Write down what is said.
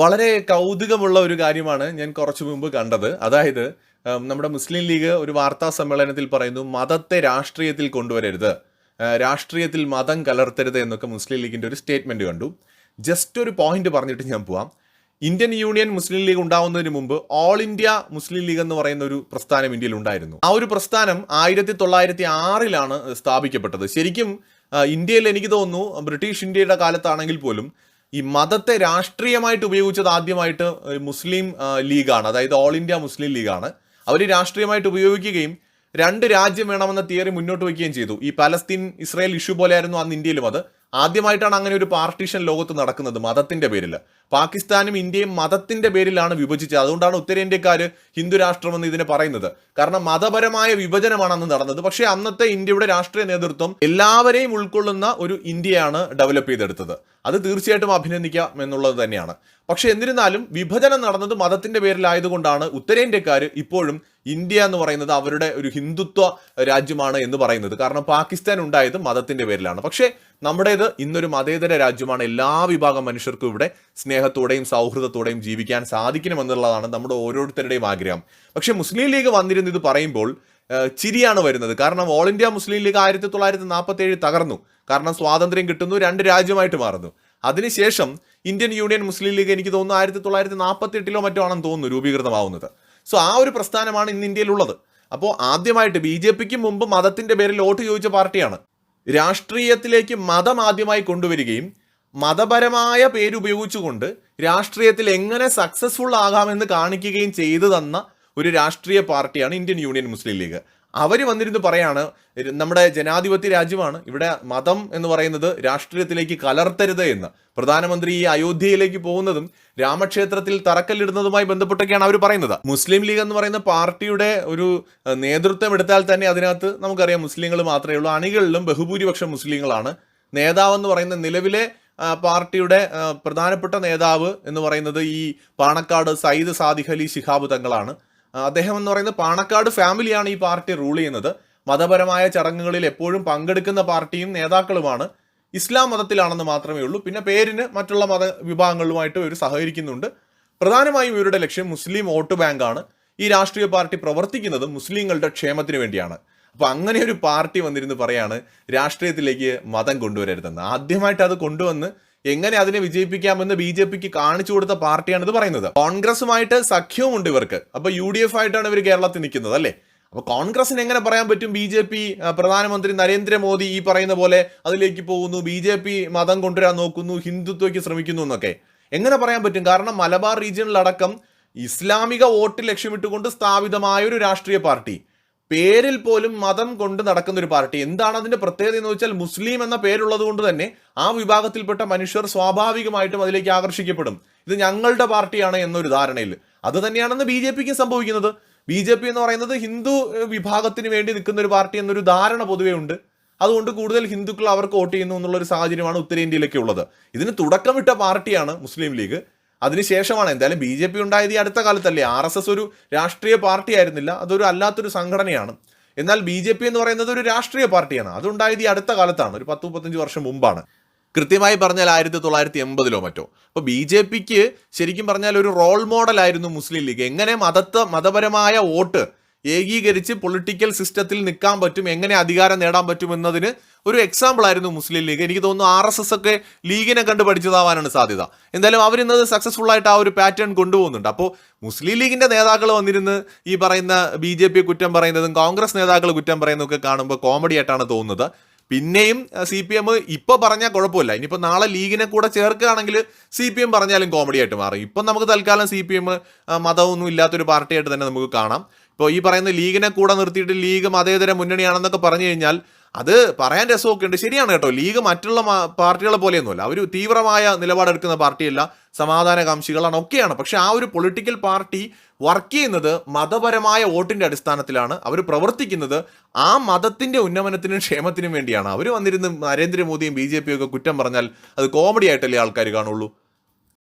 വളരെ കൗതുകമുള്ള ഒരു കാര്യമാണ് ഞാൻ കുറച്ചു മുമ്പ് കണ്ടത്. അതായത് നമ്മുടെ മുസ്ലിം ലീഗ് ഒരു വാർത്താ സമ്മേളനത്തിൽ പറയുന്നു മതത്തെ രാഷ്ട്രീയത്തിൽ കൊണ്ടുവരരുത്. രാഷ്ട്രീയത്തിൽ മതം കലർത്തരുത് എന്നൊക്കെ മുസ്ലിം ലീഗിന്റെ ഒരു സ്റ്റേറ്റ്മെന്റ് കണ്ടു. ജസ്റ്റ് ഒരു പോയിന്റ് പറഞ്ഞിട്ട് ഞാൻ പോവാം. ഇന്ത്യൻ യൂണിയൻ മുസ്ലിം ലീഗ് ഉണ്ടാവുന്നതിന് മുമ്പ് ഓൾ ഇന്ത്യ മുസ്ലിം ലീഗ് എന്ന് പറയുന്ന ഒരു പ്രസ്ഥാനം ഇന്ത്യയിൽ ഉണ്ടായിരുന്നു. ആ ഒരു പ്രസ്ഥാനം ആയിരത്തി തൊള്ളായിരത്തി ആറിലാണ് സ്ഥാപിക്കപ്പെട്ടത്. ശരിക്കും ഇന്ത്യയിൽ എനിക്ക് തോന്നുന്നു ബ്രിട്ടീഷ് ഇന്ത്യയുടെ കാലത്താണെങ്കിൽ പോലും ഈ മതത്തെ രാഷ്ട്രീയമായിട്ട് ഉപയോഗിച്ചത് ആദ്യമായിട്ട് മുസ്ലിം ലീഗാണ്. അതായത് ഓൾ ഇന്ത്യ മുസ്ലിം ലീഗാണ്. അവർ രാഷ്ട്രീയമായിട്ട് ഉപയോഗിക്കുകയും രണ്ട് രാജ്യം വേണമെന്ന തിയറി മുന്നോട്ട് വയ്ക്കുകയും ചെയ്തു. ഈ പലസ്തീൻ ഇസ്രായേൽ ഇഷ്യൂ പോലെയായിരുന്നു അന്ന് ഇന്ത്യയിലും അത്. ആദ്യമായിട്ടാണ് അങ്ങനെ ഒരു പാർട്ടീഷൻ ലോകത്ത് നടക്കുന്നത് മതത്തിന്റെ പേരിൽ. പാകിസ്ഥാനും ഇന്ത്യയും മതത്തിന്റെ പേരിലാണ് വിഭജിച്ചത്. അതുകൊണ്ടാണ് ഉത്തരേന്ത്യക്കാർ ഹിന്ദു രാഷ്ട്രമെന്ന് ഇതിനെ പറയുന്നത്. കാരണം മതപരമായ വിഭജനമാണ് അന്ന് നടന്നത്. പക്ഷേ അന്നത്തെ ഇന്ത്യയുടെ രാഷ്ട്രീയ നേതൃത്വം എല്ലാവരെയും ഉൾക്കൊള്ളുന്ന ഒരു ഇന്ത്യയാണ് ഡെവലപ്പ് ചെയ്തെടുത്തത്. അത് തീർച്ചയായിട്ടും അഭിനന്ദിക്കാം എന്നുള്ളത് തന്നെയാണ്. പക്ഷേ എന്നിരുന്നാലും വിഭജനം നടന്നത് മതത്തിന്റെ പേരിലായതുകൊണ്ടാണ് ഉത്തരേന്ത്യക്കാർ ഇപ്പോഴും ഇന്ത്യ എന്ന് പറയുന്നത് അവരുടെ ഒരു ഹിന്ദുത്വ രാജ്യമാണ് എന്ന് പറയുന്നത്. കാരണം പാകിസ്ഥാൻ ഉണ്ടായത് മതത്തിന്റെ പേരിലാണ്. പക്ഷേ നമ്മുടേത് ഇന്നൊരു മതേതര രാജ്യമാണ്. എല്ലാ വിഭാഗം മനുഷ്യർക്കും ഇവിടെ സ്നേഹത്തോടെയും സൗഹൃദത്തോടെയും ജീവിക്കാൻ സാധിക്കണമെന്നുള്ളതാണ് നമ്മുടെ ഓരോരുത്തരുടെയും ആഗ്രഹം. പക്ഷെ മുസ്ലിം ലീഗ് വന്നിരുന്ന് ഇത് പറയുമ്പോൾ ചിരിയാണ് വരുന്നത്. കാരണം ഓൾ ഇന്ത്യ മുസ്ലിം ലീഗ് ആയിരത്തി തൊള്ളായിരത്തി നാൽപ്പത്തി ഏഴ് തകർന്നു. കാരണം സ്വാതന്ത്ര്യം കിട്ടുന്നു രണ്ട് രാജ്യമായിട്ട് മാറുന്നു. അതിനുശേഷം ഇന്ത്യൻ യൂണിയൻ മുസ്ലിം ലീഗ് എനിക്ക് തോന്നുന്നു ആയിരത്തി തൊള്ളായിരത്തി നാൽപ്പത്തി എട്ടിലോ മറ്റോ ആണെന്ന് തോന്നുന്നു രൂപീകൃതമാവുന്നത്. സോ ആ ഒരു പ്രസ്ഥാനമാണ് ഇന്ന് ഇന്ത്യയിലുള്ളത്. അപ്പോൾ ആദ്യമായിട്ട് ബി ജെ പിക്ക് മുമ്പ് മതത്തിന്റെ പേരിൽ വോട്ട് ചോദിച്ച പാർട്ടിയാണ്. രാഷ്ട്രീയത്തിലേക്ക് മതം ആദ്യമായി കൊണ്ടുവരികയും മതപരമായ പേരുപയോഗിച്ചുകൊണ്ട് രാഷ്ട്രീയത്തിൽ എങ്ങനെ സക്സസ്ഫുൾ ആകാമെന്ന് കാണിക്കുകയും ചെയ്തു തന്ന ഒരു രാഷ്ട്രീയ പാർട്ടിയാണ് ഇന്ത്യൻ യൂണിയൻ മുസ്ലിം ലീഗ്. അവർ വന്നിരുന്ന് പറയാണ് നമ്മുടെ ജനാധിപത്യ രാജ്യമാണ്. ഇവിടെ മതം എന്ന് പറയുന്നത് രാഷ്ട്രീയത്തിലേക്ക് കലർത്തരുത് എന്ന്. പ്രധാനമന്ത്രി ഈ അയോധ്യയിലേക്ക് പോകുന്നതും രാമക്ഷേത്രത്തിൽ തറക്കല്ലിടുന്നതുമായി ബന്ധപ്പെട്ടൊക്കെയാണ് അവർ പറയുന്നത്. മുസ്ലിം ലീഗ് എന്ന് പറയുന്ന പാർട്ടിയുടെ ഒരു നേതൃത്വം എടുത്താൽ തന്നെ അതിനകത്ത് നമുക്കറിയാം മുസ്ലിങ്ങൾ മാത്രമേ ഉള്ളൂ. അണികളിലും ബഹുഭൂരിപക്ഷം മുസ്ലിങ്ങളാണ്. നേതാവ് എന്ന് പറയുന്ന നിലവിലെ പാർട്ടിയുടെ പ്രധാനപ്പെട്ട നേതാവ് എന്ന് പറയുന്നത് ഈ പാണക്കാട് സയ്യിദ് സാദിഖലി ശിഹാബ് തങ്ങളാണ്. അദ്ദേഹം എന്ന് പറയുന്നത് പാണക്കാട് ഫാമിലിയാണ് ഈ പാർട്ടി റൂൾ ചെയ്യുന്നത്. മതപരമായ ചടങ്ങുകളിൽ എപ്പോഴും പങ്കെടുക്കുന്ന പാർട്ടിയും നേതാക്കളുമാണ്. ഇസ്ലാം മതത്തിലാണെന്ന് മാത്രമേ ഉള്ളൂ. പിന്നെ പേരിന് മറ്റുള്ള മത വിഭാഗങ്ങളുമായിട്ട് ഇവർ സഹകരിക്കുന്നുണ്ട്. പ്രധാനമായും ഇവരുടെ ലക്ഷ്യം മുസ്ലിം വോട്ട് ബാങ്കാണ്. ഈ രാഷ്ട്രീയ പാർട്ടി പ്രവർത്തിക്കുന്നത് മുസ്ലിങ്ങളുടെ ക്ഷേമത്തിന് വേണ്ടിയാണ്. അപ്പോൾ അങ്ങനെ ഒരു പാർട്ടി വന്നിരുന്ന് പറയാണ് രാഷ്ട്രീയത്തിലേക്ക് മതം കൊണ്ടുവരരുതെന്ന്. ആദ്യമായിട്ട് അത് കൊണ്ടുവന്ന് എങ്ങനെ അതിനെ വിജയിപ്പിക്കാമെന്ന് ബി ജെ പിക്ക് കാണിച്ചു കൊടുത്ത പാർട്ടിയാണ് ഇത് പറയുന്നത്. കോൺഗ്രസുമായിട്ട് സഖ്യവുമുണ്ട് ഇവർക്ക്. അപ്പൊ യു ഡി എഫ് ആയിട്ടാണ് ഇവർ കേരളത്തിൽ നിൽക്കുന്നത് അല്ലേ? അപ്പൊ കോൺഗ്രസിന് എങ്ങനെ പറയാൻ പറ്റും ബി ജെ പി പ്രധാനമന്ത്രി നരേന്ദ്രമോദി ഈ പറയുന്ന പോലെ അതിലേക്ക് പോകുന്നു ബി ജെ പി മതം കൊണ്ടുവരാൻ നോക്കുന്നു ഹിന്ദുത്വയ്ക്ക് ശ്രമിക്കുന്നു എന്നൊക്കെ? എങ്ങനെ പറയാൻ പറ്റും? കാരണം മലബാർ റീജിയനിലടക്കം ഇസ്ലാമിക വോട്ട് ലക്ഷ്യമിട്ടുകൊണ്ട് സ്ഥാപിതമായ ഒരു രാഷ്ട്രീയ പാർട്ടി. പേരിൽ പോലും മതം കൊണ്ട് നടക്കുന്ന ഒരു പാർട്ടി. എന്താണ് അതിന്റെ പ്രത്യേകത എന്ന് വെച്ചാൽ മുസ്ലിം എന്ന പേരുള്ളത് കൊണ്ട് തന്നെ ആ വിഭാഗത്തിൽപ്പെട്ട മനുഷ്യർ സ്വാഭാവികമായിട്ടും അതിലേക്ക് ആകർഷിക്കപ്പെടും. ഇത് ഞങ്ങളുടെ പാർട്ടിയാണ് എന്നൊരു ധാരണയിൽ. അത് തന്നെയാണെന്ന് ബി ജെ പിക്ക് സംഭവിക്കുന്നത്. ബി ജെ പി എന്ന് പറയുന്നത് ഹിന്ദു വിഭാഗത്തിന് വേണ്ടി നിൽക്കുന്ന ഒരു പാർട്ടി എന്നൊരു ധാരണ പൊതുവേ ഉണ്ട്. അതുകൊണ്ട് കൂടുതൽ ഹിന്ദുക്കൾ അവർക്ക് വോട്ട് ചെയ്യുന്നു എന്നുള്ള ഒരു സാഹചര്യമാണ് ഉത്തരേന്ത്യയിലൊക്കെ ഉള്ളത്. ഇതിന് തുടക്കമിട്ട പാർട്ടിയാണ് മുസ്ലിം ലീഗ്. അതിനുശേഷമാണ് എന്തായാലും ബി ജെ പി ഉണ്ടായത് ഈ അടുത്ത കാലത്തല്ലേ. ആർ എസ് എസ് ഒരു രാഷ്ട്രീയ പാർട്ടി ആയിരുന്നില്ല അതൊരു അല്ലാത്തൊരു സംഘടനയാണ്. എന്നാൽ ബി ജെ പി എന്ന് പറയുന്നത് ഒരു രാഷ്ട്രീയ പാർട്ടിയാണ്. അതുണ്ടായത് ഈ അടുത്ത കാലത്താണ്. ഒരു പത്ത് മുപ്പത്തഞ്ച് വർഷം മുമ്പാണ്. കൃത്യമായി പറഞ്ഞാൽ ആയിരത്തി തൊള്ളായിരത്തി എൺപതിലോ മറ്റോ. അപ്പോൾ ബി ജെ പിക്ക് ശരിക്കും പറഞ്ഞാൽ ഒരു റോൾ മോഡലായിരുന്നു മുസ്ലിം ലീഗ്. എങ്ങനെ മതത്തെ മതപരമായ വോട്ട് ഏകീകരിച്ച് പൊളിറ്റിക്കൽ സിസ്റ്റത്തിൽ നിൽക്കാൻ പറ്റും എങ്ങനെ അധികാരം നേടാൻ പറ്റും എന്നതിന് ഒരു എക്സാമ്പിൾ ആയിരുന്നു മുസ്ലിം ലീഗ്. എനിക്ക് തോന്നുന്നു ആർ എസ് എസ് ഒക്കെ ലീഗിനെ കണ്ട് പഠിച്ചതാവാനാണ് സാധ്യത. എന്തായാലും അവരിന്നത് സക്സസ്ഫുൾ ആയിട്ട് ആ ഒരു പാറ്റേൺ കൊണ്ടുപോകുന്നുണ്ട്. അപ്പോൾ മുസ്ലിം ലീഗിന്റെ നേതാക്കൾ വന്നിരുന്ന് ഈ പറയുന്ന ബി ജെ പി കുറ്റം പറയുന്നതും കോൺഗ്രസ് നേതാക്കൾ കുറ്റം പറയുന്നതൊക്കെ കാണുമ്പോൾ കോമഡി ആയിട്ടാണ് തോന്നുന്നത്. പിന്നെയും സി പി എം ഇപ്പൊ പറഞ്ഞാൽ കുഴപ്പമില്ല. ഇനിയിപ്പോൾ നാളെ ലീഗിനെ കൂടെ ചേർക്കുകയാണെങ്കിൽ സി പി എം പറഞ്ഞാലും കോമഡി ആയിട്ട് മാറും. ഇപ്പം നമുക്ക് തൽക്കാലം സി പി എം മതമൊന്നും ഇല്ലാത്തൊരു പാർട്ടിയായിട്ട് തന്നെ നമുക്ക് കാണാം. ഇപ്പോൾ ഈ പറയുന്ന ലീഗിനെ കൂടെ നിർത്തിയിട്ട് ലീഗ് മതേതര മുന്നണിയാണെന്നൊക്കെ പറഞ്ഞു കഴിഞ്ഞാൽ അത് പറയാൻ രസമൊക്കെ ഉണ്ട്. ശരിയാണ് കേട്ടോ. ലീഗ് മറ്റുള്ള പാർട്ടികളെ പോലെയൊന്നുമല്ല. അവർ തീവ്രമായ നിലപാടെടുക്കുന്ന പാർട്ടിയല്ല. സമാധാനകാംക്ഷികളാണ്. ഒക്കെയാണ്. പക്ഷേ ആ ഒരു പൊളിറ്റിക്കൽ പാർട്ടി വർക്ക് ചെയ്യുന്നത് മതപരമായ വോട്ടിന്റെ അടിസ്ഥാനത്തിലാണ്. അവർ പ്രവർത്തിക്കുന്നത് ആ മതത്തിന്റെ ഉന്നമനത്തിനും ക്ഷേമത്തിനും വേണ്ടിയാണ്. അവർ വന്നിരുന്ന് നരേന്ദ്രമോദിയും ബി ജെ ഒക്കെ കുറ്റം പറഞ്ഞാൽ അത് കോമഡി ആയിട്ടല്ലേ ആൾക്കാർ കാണുള്ളൂ?